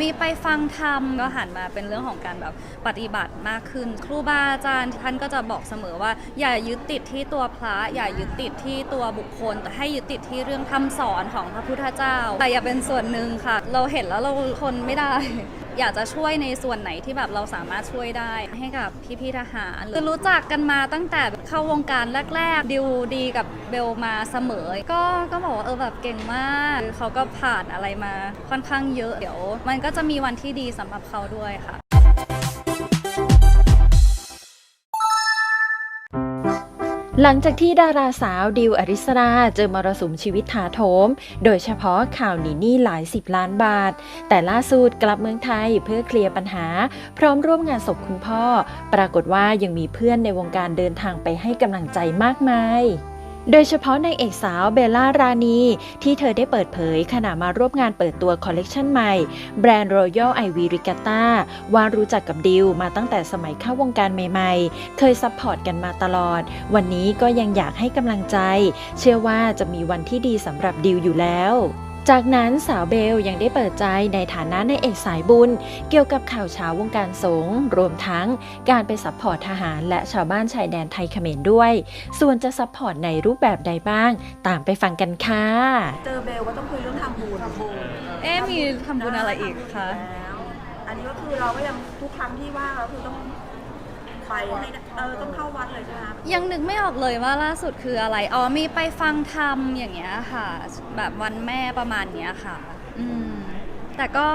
มีไปฟังธรรมก็หันมาเป็นเรื่องของการแบบปฏิบัติมากขึ้น ครูบาอาจารย์ท่านก็จะบอกเสมอว่า อย่ายึดติดที่ตัวพระ อย่ายึดติดที่ตัวบุคคล แต่ให้ยึดติดที่เรื่องคำสอนของพระพุทธเจ้า แต่อย่าเป็นส่วนหนึ่งค่ะ เราเห็นแล้วเราทนไม่ได้ อยากจะช่วยในส่วนไหนที่แบบเราสามารถช่วยได้ให้กับพี่ๆทหารคือรู้จักกันมาตั้งแต่เข้าวงการแรกๆดิวดีกับเบลมาเสมอ ก็ก็บอกว่าเออแบบเก่งมากเขาก็ผ่านอะไรมาค่อนข้างเยอะเดี๋ยว มันก็จะมีวันที่ดีสำหรับเขาด้วยค่ะ หลังจากที่ดาราสาวดิวอริสราเจอมรสุมชีวิตถาโถม โดยเฉพาะข่าวหนีหนี้หลายสิบล้านบาท แต่ล่าสุดกลับเมืองไทยเพื่อเคลียร์ปัญหา พร้อมร่วมงานศพคุณพ่อ ปรากฏว่ายังมีเพื่อนในวงการเดินทางไปให้กำลังใจมากมาย โดยเฉพาะนางเอกสาวเบลล่ารานี ที่เธอได้เปิดเผยขณะมาร่วมงานเปิดตัวคอลเลกชันใหม่ แบรนด์ Royal Ivy Regatta ว่ารู้จักกับดิวมาตั้งแต่สมัยเข้าวงการใหม่ๆ เคยซัพพอร์ตกันมาตลอด วันนี้ก็ยังอยากให้กำลังใจ เชื่อว่าจะมีวันที่ดีสำหรับดิวอยู่แล้ว จากนั้นสาวเบลยังได้เปิดใจในฐานะในายเอกสายบุญ เกี่ยวกับข่าวเช้าวงการสงฆ์รวมทั้งการไปซัพพอร์ตทหารและชาวบ้านชายแดนไทยเขมรด้วย ส่วนจะซัพพอร์ตในรูปแบบใดบ้าง ตามไปฟังกันค่ะ เจอเบลก็ต้องคุยเรื่องทำบุญทำบุญเอ๊ะมีทำบุญอะไรอีกคะ แล้วอันนี้ก็คือเราก็ยังทุกครั้งที่ว่างเราคือต้อง ไปให้ได้เออต้องเข้าวัดเลยใช่ไหมคะยังนึกไม่ออกเลยว่าล่าสุดคืออะไร อ๋อมีไปฟังธรรมอย่างเงี้ยค่ะ แบบวันแม่ประมาณเนี้ยค่ะ อืมแต่ก็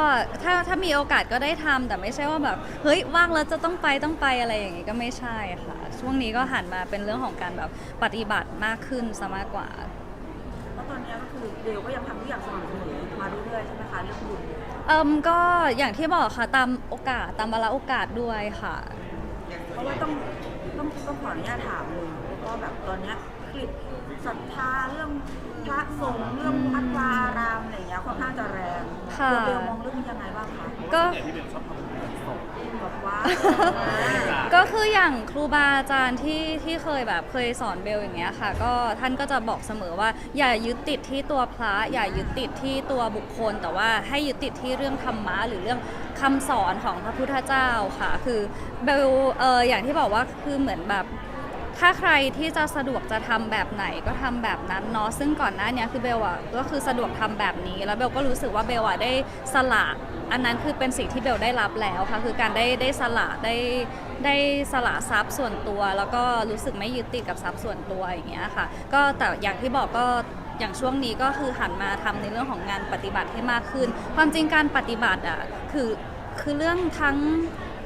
ถ้าถ้ามีโอกาสก็ได้ทำแต่ไม่ใช่ว่าแบบเฮ้ยว่างแล้วจะต้องไปต้องไปอะไรอย่างงี้ก็ไม่ใช่ค่ะ ช่วงนี้ก็หันมาเป็นเรื่องของการแบบปฏิบัติมากขึ้นซะมากกว่า เพราะตอนนี้ก็คือเบลก็ยังทำทุกอย่างสม่ำเสมอมาเรื่อยๆใช่ไหมคะเรื่องบุญเอิมก็อย่างที่บอกค่ะตามโอกาสตามเวลาโอกาสด้วยค่ะ เพราะว่าต้องต้องต้องขออนุญาตถามเลยเพราะว่าแบบตอนเนี้ยคลิปศรัทธาเรื่องพระสงฆ์เรื่องวัดวาอารามอะไรอย่างเงี้ยค่อนข้างจะแรงค่ะตัวเบลมองเรื่องนี้ยังไงบ้างคะก็แบบว่า ก็คืออย่างครูบาอาจารย์ที่ที่เคยแบบเคยสอนเบลอย่างเงี้ยค่ะ ก็ท่านก็จะบอกเสมอว่า อย่ายึดติดที่ตัวพระ อย่ายึดติดที่ตัวบุคคล แต่ว่าให้ยึดติดที่เรื่องธรรมะหรือเรื่องคำสอนของพระพุทธเจ้าค่ะ คือเบลเอออย่างที่บอกว่าคือเหมือนแบบ ถ้าใครที่จะสะดวกจะทำแบบไหนก็ทำแบบนั้นเนาะซึ่งก่อนหน้านี้คือเบลอะก็คือสะดวกทำแบบนี้ แล้วเบลก็รู้สึกว่าเบลอะได้สละอันนั้นคือเป็นสิ่งที่เบลได้รับแล้วค่ะคือการได้ได้สละได้ได้สละทรัพย์ส่วนตัว แล้วก็รู้สึกไม่ยึดติดกับทรัพย์ส่วนตัวอย่างเงี้ยค่ะ ก็แต่อย่างที่บอกก็อย่างช่วงนี้ก็คือหันมาทำในเรื่องของงานปฏิบัติให้มากขึ้น ความจริงการปฏิบัติอะคือคือเรื่องทั้ง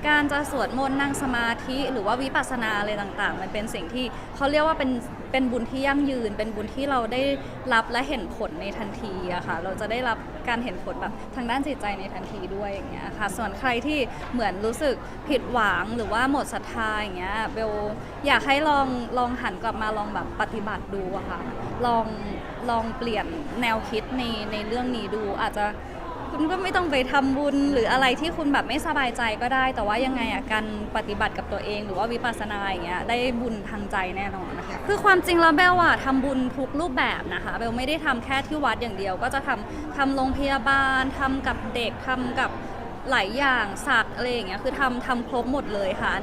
การจะสวดมนต์นั่งสมาธิหรือว่าวิปัสสนาอะไรต่างๆ มันเป็นสิ่งที่เขาเรียกว่าเป็นเป็นบุญที่ยั่งยืน เป็นบุญที่เราได้รับและเห็นผลในทันทีอะค่ะเราจะได้รับการเห็นผลแบบทางด้านจิตใจในทันทีด้วยอย่างเงี้ยค่ะส่วนใครที่เหมือนรู้สึกผิดหวังหรือว่าหมดศรัทธาอย่างเงี้ยเบลอยากให้ลองลองหันกลับมาลองแบบปฏิบัติดูอะค่ะลองลองเปลี่ยนแนวคิดในในเรื่องนี้ดูอาจจะ คุณก็ไม่ต้องไปทำบุญหรืออะไรที่คุณแบบไม่สบายใจก็ได้ แต่ว่ายังไงอะการปฏิบัติกับตัวเอง หรือว่าวิปัสสนาอย่างเงี้ยได้บุญทางใจแน่นอนนะคะคือความจริงแล้วเบลอะทำบุญทุกรูปแบบนะคะเบลไม่ได้ทำแค่ที่วัดอย่างเดียว ก็จะทำทำโรงพยาบาลทำกับเด็กทำกับหลายอย่างสัตว์อะไรอย่างเงี้ยคือทำทำครบหมดเลยค่ะ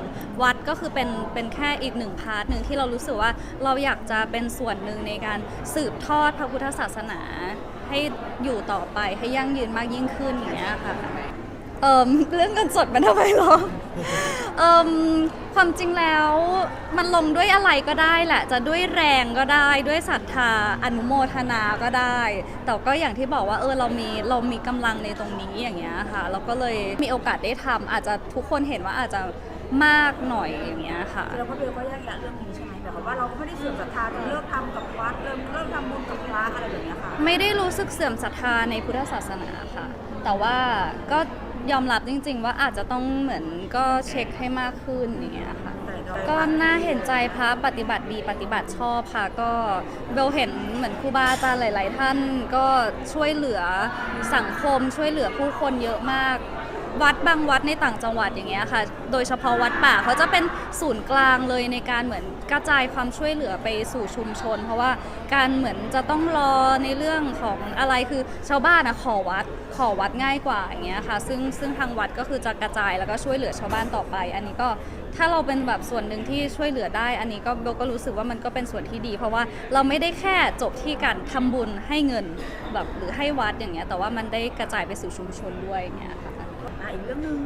วัดก็คือเป็นเป็นแค่อีกหนึ่งพาร์ทหนึ่งที่เรารู้สึกว่าเราอยากจะเป็นส่วนหนึ่งในการสืบทอดพระพุทธศาสนา ให้อยู่ต่อไปให้ยั่งยืนมากยิ่งขึ้นอย่างเงี้ยค่ะเอ่มเรื่องเงินสดมันทำไมหรอเอ่มความจริงแล้วมันลงด้วยอะไรก็ได้แหละ จะด้วยแรงก็ได้ด้วยศรัทธาอนุโมทนาก็ได้ แต่ก็อย่างที่บอกว่าเออเรามีเรามีกำลังในตรงนี้อย่างเงี้ยค่ะ เราก็เลยมีโอกาสได้ทำอาจจะทุกคนเห็นว่าอาจจะ มากหน่อยอย่างเงี้ยค่ะแล้วก็เบลก็แยกแยะเรื่องนี้ใช่ไหมแบบว่าเราก็ไม่ได้เสื่อมศรัทธาจนเลิกทำกับวัดเลิกเลิกทำบุญกับพระอะไรแบบเนี้ยค่ะ ไม่ได้รู้สึกเสื่อมศรัทธาในพุทธศาสนาค่ะ แต่ว่าก็ยอมรับจริง ๆ ว่าอาจจะต้องเหมือนก็เช็คให้มากขึ้นอย่างเงี้ยค่ะ ก็น่าเห็นใจพระปฏิบัติดีปฏิบัติชอบค่ะ ก็เบลเห็นเหมือนครูบาอาจารย์หลาย ๆ ท่านก็ช่วยเหลือสังคมช่วยเหลือผู้คนเยอะมาก วัดบางวัดในต่างจังหวัดอย่างเงี้ยค่ะ โดยเฉพาะวัดป่าเขาจะเป็นศูนย์กลางเลยในการเหมือนกระจายความช่วยเหลือไปสู่ชุมชน เพราะว่าการเหมือนจะต้องรอในเรื่องของอะไรคือชาวบ้านอะขอวัดขอวัดง่ายกว่าอย่างเงี้ยค่ะ ซึ่งซึ่งทางวัดก็คือจะกระจายแล้วก็ช่วยเหลือชาวบ้านต่อไป อันนี้ก็ถ้าเราเป็นแบบส่วนหนึ่งที่ช่วยเหลือได้ อันนี้ก็เบลก็รู้สึกว่ามันก็เป็นส่วนที่ดี เพราะว่าเราไม่ได้แค่จบที่การทำบุญให้เงินแบบหรือให้วัดอย่างเงี้ยแต่ว่ามันได้กระจายไปสู่ชุมชนด้วยอย่างเงี้ยค่ะ อะอีกเรื่องหนึ่ง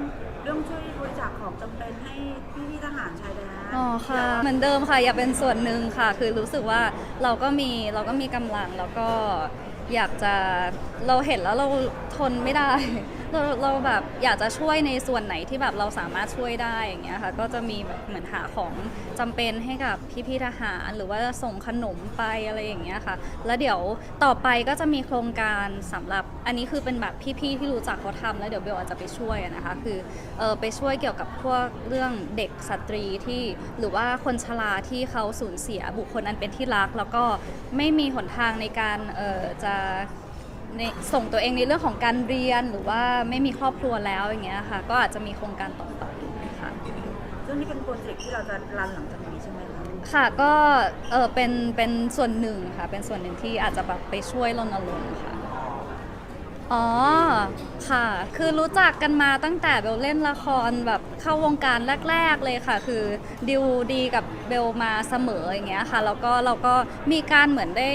เรื่องช่วยบริจาคของจำเป็นให้พี่พี่ๆทหารชายแดนอ๋อค่ะ เหมือนเดิมค่ะอย่าเป็นส่วนหนึ่งค่ะ คือรู้สึกว่าเราก็มีเราก็มีกำลังแล้วก็อยากจะเราเห็นแล้วเราทนไม่ได้ เราเราแบบอยากจะช่วยในส่วนไหนที่แบบเราสามารถช่วยได้อย่างเงี้ยค่ะก็จะมีแบบเหมือนหาของจำเป็นให้กับพี่ๆทหารหรือว่าส่งขนมไปอะไรอย่างเงี้ยค่ะ แล้วเดี๋ยวต่อไปก็จะมีโครงการสำหรับอันนี้คือเป็นแบบพี่ๆที่รู้จักเขาทำแล้วเดี๋ยวเบลอาจจะไปช่วยนะคะคือเออไปช่วยเกี่ยวกับพวกเรื่องเด็กสตรีที่หรือว่าคนชราที่เขาสูญเสียบุคคลอันเป็นที่รัก แล้วก็ไม่มีหนทางในการเออจะ ในส่งตัวเองในเรื่องของการเรียนหรือว่าไม่มีครอบครัวแล้วอย่างเงี้ยค่ะ ก็อาจจะมีโครงการต่อไปค่ะซึ่งนี่เป็นโปรเจกต์ที่เราจะรันหลังจากนี้ใช่ไหมคะค่ะก็เออเป็นเป็นส่วนหนึ่งค่ะ เป็นส่วนหนึ่งที่อาจจะแบบไปช่วยรณรงค์ค่ะอ๋อค่ะ คือรู้จักกันมาตั้งแต่เบลเล่นละครแบบเข้าวงการแรก ๆเลยค่ะ คือดิวดีกับเบลมาเสมออย่างเงี้ยค่ะแล้วก็เราก็มีการเหมือนได้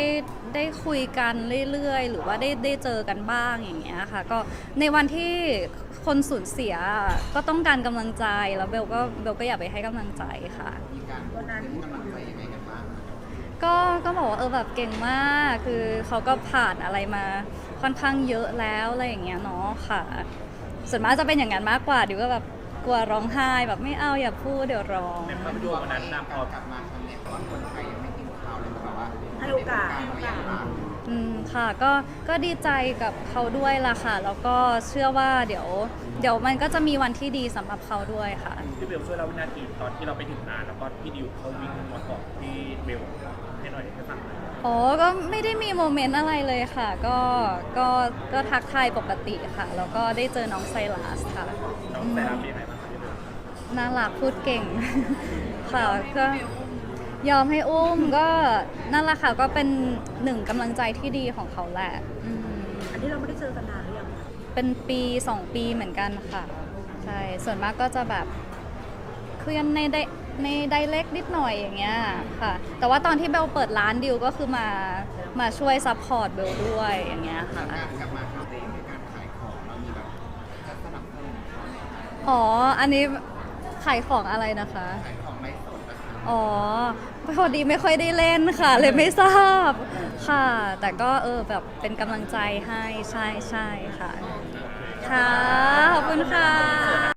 ได้คุยกันเรื่อยๆ หรือว่าได้ได้เจอกันบ้างอย่างเงี้ยค่ะ ก็ในวันที่คนสูญเสียก็ต้องการกำลังใจแล้วเบลก็เบลก็อยากไปให้กำลังใจค่ะวันนั้นก็ก็บอกว่าเออแบบเก่งมากคือเขาก็ผ่านอะไรมาค่อนข้างเยอะแล้วอะไรอย่างเงี้ยเนาะค่ะ ส่วนมากจะเป็นอย่างนั้นมากกว่าดิวก็แบบกลัวร้องไห้แบบไม่เอาอย่าพูดเดี๋ยวร้อง ในภาพยนตร์วันนั้นนะพอกลับมาครั้งเนี้ยตอนคน ค่ะ ก็ก็ดีใจกับเขาด้วยล่ะค่ะ แล้วก็เชื่อว่าเดี๋ยว เดี๋ยวมันก็จะมีวันที่ดีสำหรับเขาด้วยค่ะ พี่เบลช่วยเล่าวินาทีตอนที่เราไปถึงงานแล้วก็พี่ดิวเขาวิ่งมาบอกพี่เบลให้หน่อยให้ฟังหน่อยอ๋อก็ไม่ได้มีโมเมนต์อะไรเลยค่ะ ก็ ก็ ก็ทักทายปกติค่ะ แล้วก็ได้เจอน้องไซรัสค่ะน้องแต่ละเป็นยังไงบ้างคะพี่เบลน่ารักพูดเก่ง ค่ะก็ ยอมให้อุ้มก็นั่นแหละค่ะก็เป็นหนึ่งกำลังใจที่ดีของเขาแหละอืมอันนี้เราไม่ได้เจอกันนานหรือยังเป็นปีสองปีเหมือนกันค่ะ ใช่ ส่วนมากก็จะแบบคุยกันในไดในไดเล็กนิดหน่อยอย่างเงี้ยค่ะ แต่ว่าตอนที่เบลเปิดร้านดิวก็คือมามาช่วยซัพพอร์ตเบลด้วยอย่างเงี้ยค่ะ การกลับมาครั้งนี้ในการขายของเรามีแบบจะสนับสนุนเขาไหมคะอ๋อ อันนี้ขายของอะไรนะคะ ขายของไลฟ์สดนะคะ อ๋อ พอดีไม่ค่อยได้เล่นค่ะ เลยไม่ทราบค่ะ แต่ก็เออแบบเป็นกำลังใจให้ใช่ใช่ค่ะ ค่ะ ขอบคุณค่ะ